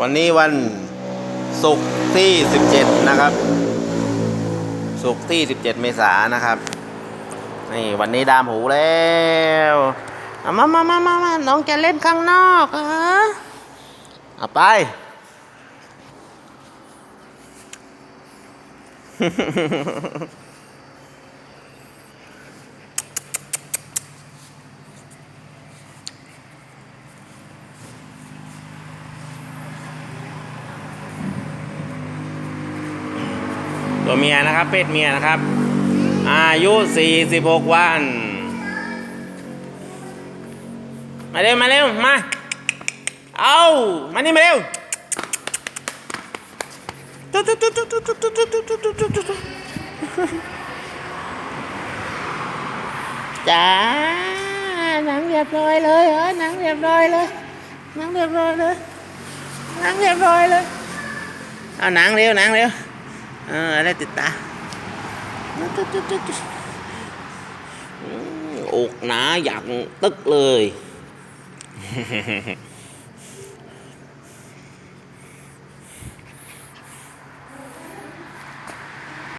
วันนี้วันศุกร์ที่ 17 นะครับศุกร์ที่ 17 เมษายนนะครับ นี่วันนี้ดามหูแล้วมามามามามาน้องจะเล่นข้างนอกเหรอเอาไป ตัวเมียนะครับ เพศเมียนะครับ อายุ 46 วัน มาเร็ว มาเร็ว มา เอามานี่มาเร็วตุ๊ดตุ๊ดตุ๊ดตุ๊ดตุ๊ดตุ๊ดตุ๊ดตุ๊ดตุ๊ดตุ๊ดตุ๊ดจ้าหนังเรียบร้อยเลยเหรอหนังเรียบร้อยเลยหนังเรียบร้อยเลยหนังเรียบร้อยเลย เอาหนังเร็วหนังเร็ว ออได้ติดตาอืมอกหนาอยากตึกเลย